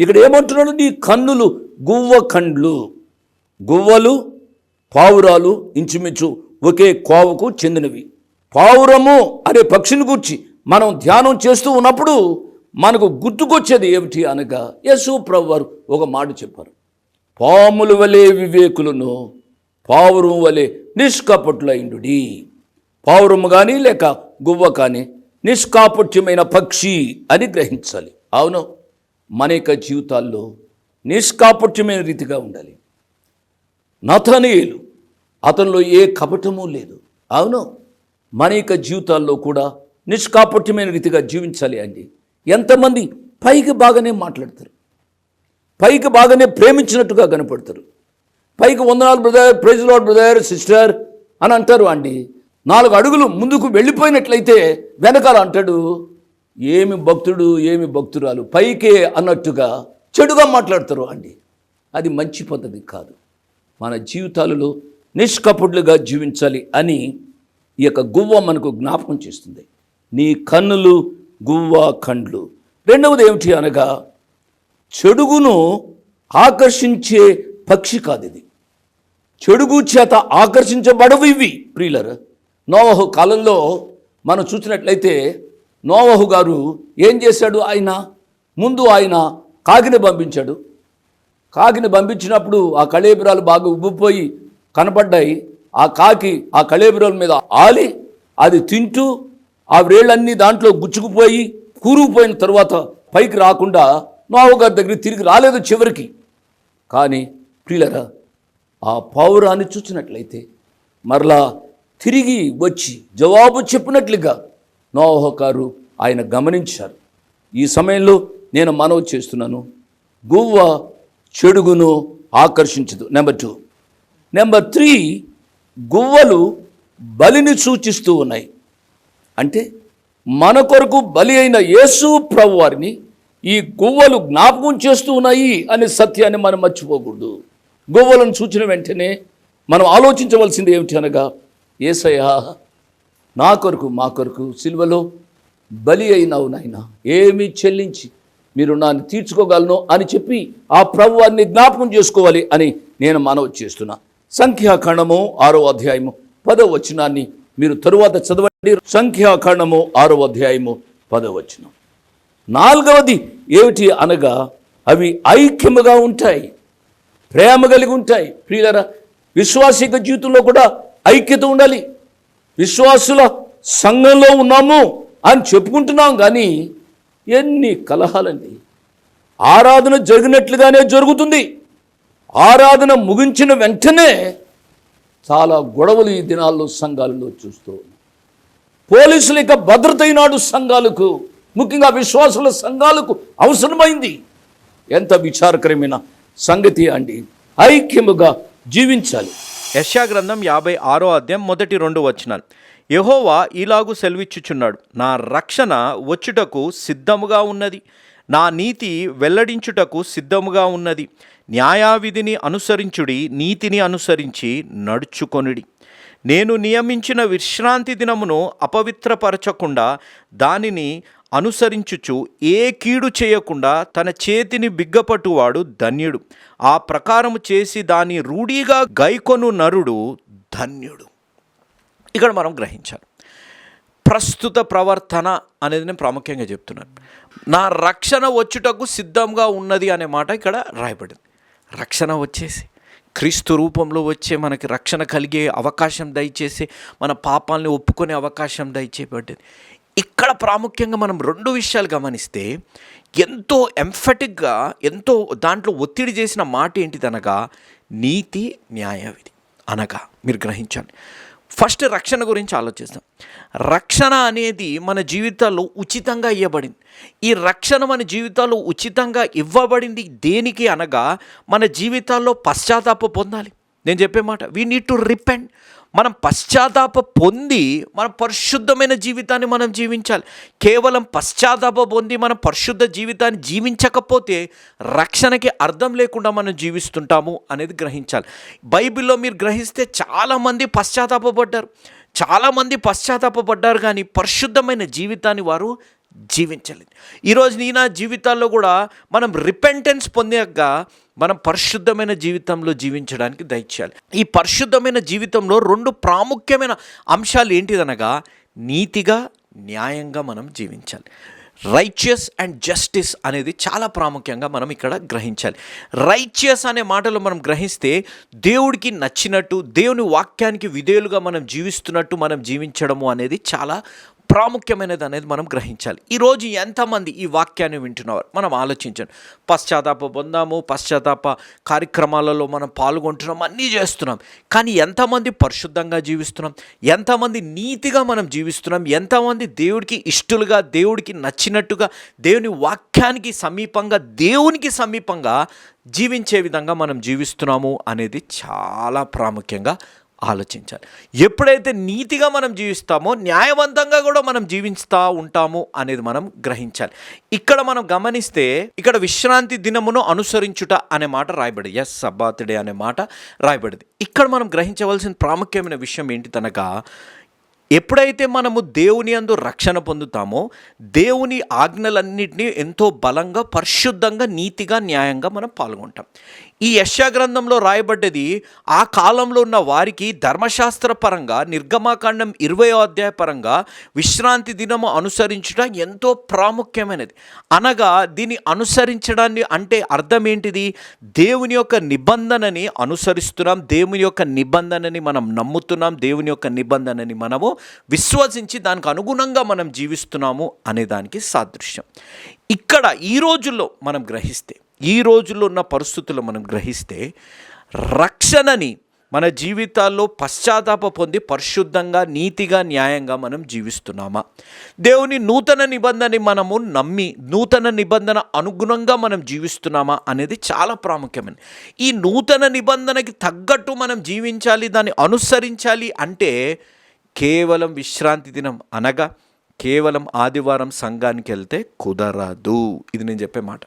ఇక్కడ ఏమంటున్నాడు? నీ కన్నులు గువ్వ కండ్లు. గువ్వలు పావురాలు ఇంచుమించు ఒకే కోవకు చెందినవి. పావురము అనే పక్షిని గూర్చి మనం ధ్యానం చేస్తూ ఉన్నప్పుడు మనకు గుర్తుకొచ్చేది ఏమిటి అనగా యశు ప్రవ్వారు ఒక మాట చెప్పారు. పాములు వలె వివేకులను పావురం వలె నిష్కపటులైండుడి. పావురము కానీ లేక గువ్వ కానీ నిష్కాపట్యమైన పక్షి అని గ్రహించాలి. అవును. మన యొక్క జీవితాల్లో నిష్కాపట్యమైన రీతిగా ఉండాలి. నతనీయులు అతనిలో ఏ కపటము లేదు. అవును మన యొక్క జీవితాల్లో కూడా నిష్కాపట్యమైన రీతిగా జీవించాలి అండి. ఎంతమంది పైకి బాగానే మాట్లాడతారు. పైకి బాగానే ప్రేమించినట్టుగా కనపడతారు. పైకి వందనాలు brother praise lord brother sister అని అంటారు అండి. నాలుగు అడుగులు ముందుకు వెళ్ళిపోయినట్లయితే వెనకాల అంటాడు ఏమి భక్తుడు ఏమి భక్తురాలు? పైకే అన్నట్టుగా చెడుగా మాట్లాడతారు అండి. అది మంచి పద్ధతి కాదు. మన జీవితాలలో నిష్కపుడులుగా జీవించాలి అని ఈ యొక్క గువ్వ మనకు జ్ఞాపకం చేస్తుంది. నీ కన్నులు గువ్వ కండ్లు. రెండవది ఏమిటి అనగా చెడుగును ఆకర్షించే పక్షి కాదు ఇది చెడుగు చేత ఆకర్షించబడవు ఇవి ప్రియులర్. నోవహు కాలంలో మనం చూసినట్లయితే నోవహు గారు ఏం చేశాడు ఆయన? ముందు ఆయన కాకిని పంపించాడు. కాకిని పంపించినప్పుడు ఆ కళేబురాలు బాగా ఉబ్బిపోయి కనపడ్డాయి. ఆ కాకి ఆ కళేబురాల మీద ఆలి అది తింటూ ఆ వ్రేళ్ళన్నీ దాంట్లో గుచ్చుకుపోయి కూరుకుపోయిన తర్వాత పైకి రాకుండా నోవు గారి దగ్గర తిరిగి రాలేదు చివరికి. కానీ ప్రియులరా ఆ పౌరాన్ని చూసినట్లయితే మరలా తిరిగి వచ్చి జవాబు చెప్పినట్లుగా నోహోకారు ఆయన గమనించారు. ఈ సమయంలో నేను మనవి చేస్తున్నాను. గువ్వ చెడుగును ఆకర్షించదు. నెంబర్ టూ నెంబర్ త్రీ గువ్వలు బలిని సూచిస్తూ ఉన్నాయి. అంటే మన కొరకు బలి అయిన యేసు ప్రభు వారిని ఈ గువ్వలు జ్ఞాపకం చేస్తూ ఉన్నాయి అనే సత్యాన్ని మనం మర్చిపోకూడదు. గువ్వలను సూచిన వెంటనే మనం ఆలోచించవలసింది ఏమిటి అనగా ఏసయ్యా నా కొరకు మా కొరకు సిల్వలో బలి అయినావు నాయన. ఏమి చెల్లించి మీరు నన్ను తీర్చుకోగలను అని చెప్పి ఆ ప్రభువాన్ని జ్ఞాపకం చేసుకోవాలి అని నేను మనవి చేస్తున్నా. సంఖ్యాఖండము ఆరో అధ్యాయము పదో వచనాన్ని మీరు తరువాత చదవండి. సంఖ్యాఖండము ఆరో అధ్యాయము పదో వచనం. నాలుగవది ఏమిటి అనగా అవి ఐక్యముగా ఉంటాయి ప్రేమ కలిగి ఉంటాయి. ప్రియులరా విశ్వాసిక జీవితంలో కూడా ఐక్యత ఉండాలి. విశ్వాసుల సంఘంలో ఉన్నాము అని చెప్పుకుంటున్నాం కానీ ఎన్ని కలహాలండి. ఆరాధన జరిగినట్లుగానే జరుగుతుంది. ఆరాధన ముగించిన వెంటనే చాలా గొడవలు ఈ దినాల్లో సంఘాలలో చూస్తూ పోలీసులు పోలీసుల యొక్క భద్రత ఈనాడు సంఘాలకు ముఖ్యంగా విశ్వాసుల సంఘాలకు అవసరమైంది. ఎంత విచారకరమైన సంగతి అండి. ఐక్యముగా జీవించాలి. యశాగ్రంథం యాభై ఆరో అధ్యాయం మొదటి రెండు వచనాలు. యహోవా ఇలాగు సెలవిచ్చుచున్నాడు నా రక్షణ వచ్చుటకు సిద్ధముగా ఉన్నది నా నీతి వెల్లడించుటకు సిద్ధముగా ఉన్నది. న్యాయావిధిని అనుసరించుడి నీతిని అనుసరించి నడుచుకొనుడి. నేను నియమించిన విశ్రాంతి దినమును అపవిత్రపరచకుండా దానిని అనుసరించుచు ఏ కీడు చేయకుండా తన చేతిని బిగ్గపట్టువాడు ధన్యుడు. ఆ ప్రకారము చేసి దాని రూఢీగా గైకొను నరుడు ధన్యుడు. ఇక్కడ మనం గ్రహించాలి. ప్రస్తుత ప్రవర్తన అనేది నేను ప్రాముఖ్యంగా చెప్తున్నాను. నా రక్షణ వచ్చుటకు సిద్ధంగా ఉన్నది అనే మాట ఇక్కడ రాయబడింది. రక్షణ వచ్చేసి క్రీస్తు రూపంలో వచ్చే మనకి రక్షణ కలిగే అవకాశం దయచేసి మన పాపాలని ఒప్పుకునే అవకాశం దయచేయబడ్డది ఇక్కడ ప్రాముఖ్యంగా మనం రెండు విషయాలు గమనిస్తే ఎంతో ఎంఫటిక్గా ఎంతో దాంట్లో ఒత్తిడి చేసిన మాట ఏంటిదనగా నీతి న్యాయవిధి అనగా మీరు గ్రహించండి. ఫస్ట్ రక్షణ గురించి ఆలోచిస్తాం. రక్షణ అనేది మన జీవితాల్లో ఉచితంగా ఇవ్వబడింది. ఈ రక్షణ మన జీవితాల్లో ఉచితంగా ఇవ్వబడింది దేనికి అనగా మన జీవితాల్లో పశ్చాత్తాప పొందాలి. నేను చెప్పే మాట వీ నీడ్ టు రిపెండ్ మనం పశ్చాత్తాప పొంది మన పరిశుద్ధమైన జీవితాన్ని మనం జీవించాలి. కేవలం పశ్చాత్తాప పొంది మనం పరిశుద్ధ జీవితాన్ని జీవించకపోతే రక్షణకి అర్థం లేకుండా మనం జీవిస్తుంటాము అనేది గ్రహించాలి. బైబిల్లో మీరు గ్రహిస్తే చాలామంది పశ్చాత్తాపడ్డారు చాలామంది పశ్చాత్తాపడ్డారు కానీ పరిశుద్ధమైన జీవితాన్ని వారు జీవించలేదు. ఈరోజు నీ నా జీవితాల్లో కూడా మనం రిపెంటెన్స్ పొందాక మనం పరిశుద్ధమైన జీవితంలో జీవించడానికి దయచేయాలి. ఈ పరిశుద్ధమైన జీవితంలో రెండు ప్రాముఖ్యమైన అంశాలు ఏంటిదనగా నీతిగా న్యాయంగా మనం జీవించాలి. రైచియస్ అండ్ జస్టిస్ అనేది చాలా ప్రాముఖ్యంగా మనం ఇక్కడ గ్రహించాలి. రైచియస్ అనే మాటలు మనం గ్రహిస్తే దేవుడికి నచ్చినట్టు దేవుని వాక్యానికి విధేయులుగా మనం జీవిస్తున్నట్టు మనం జీవించడము అనేది చాలా ప్రాముఖ్యమైనది అనేది మనం గ్రహించాలి. ఈరోజు ఎంతమంది ఈ వాక్యాన్ని వింటున్నారు? మనం ఆలోచించండి. పశ్చాత్తాప పొందాము పశ్చాత్తాప కార్యక్రమాలలో మనం పాల్గొంటున్నాం అన్నీ చేస్తున్నాం. కానీ ఎంతమంది పరిశుద్ధంగా జీవిస్తున్నాం? ఎంతమంది నీతిగా మనం జీవిస్తున్నాం? ఎంతమంది దేవుడికి ఇష్టలుగా దేవుడికి నచ్చినట్టుగా దేవుని వాక్యానికి సమీపంగా దేవునికి సమీపంగా జీవించే విధంగా మనం జీవిస్తున్నాము అనేది చాలా ప్రాముఖ్యంగా ఆలోచించాలి. ఎప్పుడైతే నీతిగా మనం జీవిస్తామో న్యాయవంతంగా కూడా మనం జీవిస్తూ ఉంటాము అనేది మనం గ్రహించాలి. ఇక్కడ మనం గమనిస్తే ఇక్కడ విశ్రాంతి దినమును అనుసరించుట అనే మాట రాయబడి ఎస్ సబ్బాతుడే అనే మాట రాయబడింది. ఇక్కడ మనం గ్రహించవలసిన ప్రాముఖ్యమైన విషయం ఏంటి తనగా ఎప్పుడైతే మనము దేవుని అందు రక్షణ పొందుతామో దేవుని ఆజ్ఞలన్నింటినీ ఎంతో బలంగా పరిశుద్ధంగా నీతిగా న్యాయంగా మనం పాల్గొంటాం. ఈ యశాగ్రంథంలో రాయబడ్డది ఆ కాలంలో ఉన్న వారికి ధర్మశాస్త్ర పరంగా నిర్గమాకాండం ఇరవై అధ్యాయ పరంగా విశ్రాంతి దినము అనుసరించడం ఎంతో ప్రాముఖ్యమైనది. అనగా దీన్ని అనుసరించడాన్ని అంటే అర్థం ఏంటిది? దేవుని యొక్క నిబంధనని అనుసరిస్తున్నాం దేవుని యొక్క నిబంధనని మనం నమ్ముతున్నాం దేవుని యొక్క నిబంధనని మనము విశ్వసించి దానికి అనుగుణంగా మనం జీవిస్తున్నాము అనే దానికి సాదృశ్యం. ఇక్కడ ఈ రోజుల్లో మనం గ్రహిస్తే ఈ రోజుల్లో ఉన్న పరిస్థితులు మనం గ్రహిస్తే రక్షణని మన జీవితాల్లో పశ్చాత్తాప పొంది పరిశుద్ధంగా నీతిగా న్యాయంగా మనం జీవిస్తున్నామా? దేవుని నూతన నిబంధనని మనము నమ్మి నూతన నిబంధన అనుగుణంగా మనం జీవిస్తున్నామా అనేది చాలా ప్రాముఖ్యమైనది ఈ నూతన నిబంధనకి తగ్గట్టు మనం జీవించాలి దాన్ని అనుసరించాలి అంటే కేవలం విశ్రాంతి దినం అనగా కేవలం ఆదివారం సంఘానికి వెళ్తే కుదరదు. ఇది నేను చెప్పే మాట.